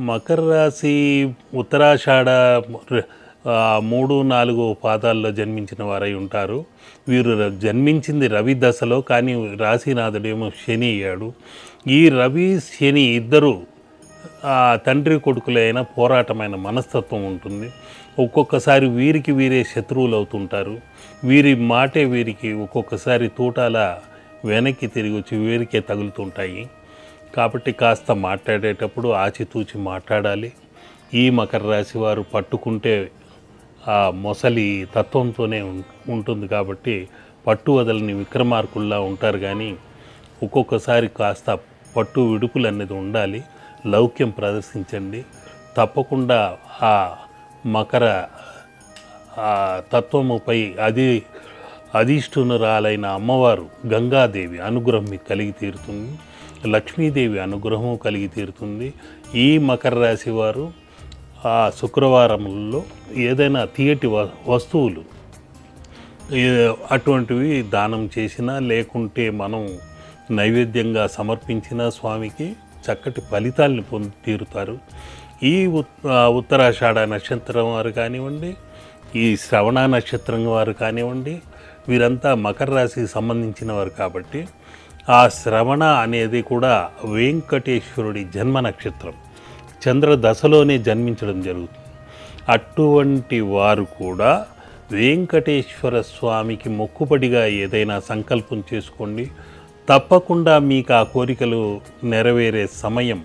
మకర రాశి ఉత్తరాషాఢ మూడు నాలుగు పాదాల్లో జన్మించిన వారై ఉంటారు. వీరు ర- జన్మించింది రవి దశలో కానీ రాశినాథుడేమో శని అయ్యాడు. ఈ రవి శని ఇద్దరు ఆ తండ్రి కొడుకులైన పోరాటమైన మనస్తత్వం ఉంటుంది. ఒక్కొక్కసారి వీరికి వీరే శత్రువులు అవుతుంటారు వీరి మాటే వీరికి ఒక్కొక్కసారి తూటాల వెనక్కి తిరిగి వచ్చి వీరికే తగులుతుంటాయి. కాబట్టి కాస్త మాట్లాడేటప్పుడు ఆచితూచి మాట్లాడాలి. ఈ మకర రాశి వారు పట్టుకుంటే ఆ మొసలి తత్వంతోనే ఉంటుంది కాబట్టి పట్టు వదలని విక్రమార్కుల్లా ఉంటారు కానీ ఒక్కొక్కసారి కాస్త పట్టు విడుపులు అనేది ఉండాలి. లౌక్యం ప్రదర్శించండి. తప్పకుండా ఆ మకర ఆ తత్వముపై అది అధిష్ఠునురాలైన అమ్మవారు గంగాదేవి అనుగ్రహం మీకు కలిగి తీరుతుంది. లక్ష్మీదేవి అనుగ్రహం కలిగి తీరుతుంది. ఈ మకర రాశి వారు ఆ శుక్రవారంలో ఏదైనా తీయటి వ- వస్తువులు అటువంటివి దానం చేసినా లేకుంటే మనం నైవేద్యంగా సమర్పించిన స్వామికి చక్కటి ఫలితాలను పొంది తీరుతారు. ఈ ఉత్- ఉత్తరాషాఢ నక్షత్రం వారు కానివ్వండి ఈ శ్రవణ నక్షత్రం వారు కానివ్వండి వీరంతా మకర రాశికి సంబంధించిన వారు కాబట్టి ఆ శ్రవణ అనేది కూడా వెంకటేశ్వరుడి జన్మ నక్షత్రం. చంద్ర దశలోనే జన్మించడం జరుగుతుంది. అటువంటి వారు కూడా వెంకటేశ్వర స్వామికి మొక్కుబడిగా ఏదైనా సంకల్పం చేసుకోండి. తప్పకుండా మీకు ఆ కోరికలు నెరవేరే సమయం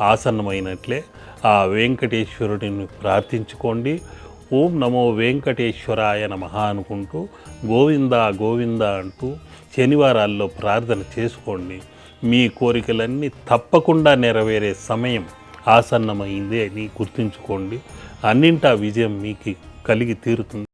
ఆసన్నమైనట్లే ఆ వెంకటేశ్వరుడిని ప్రార్థించుకోండి. ఓం నమో వెంకటేశ్వరాయ నమ అనుకుంటూ గోవింద గోవింద అంటూ శనివారాల్లో ప్రార్థన చేసుకోండి. మీ కోరికలన్నీ తప్పకుండా నెరవేరే సమయం ఆసన్నమైంది అని గుర్తుంచుకోండి. అన్నింటా విజయం మీకు కలిగి తీరుతుంది.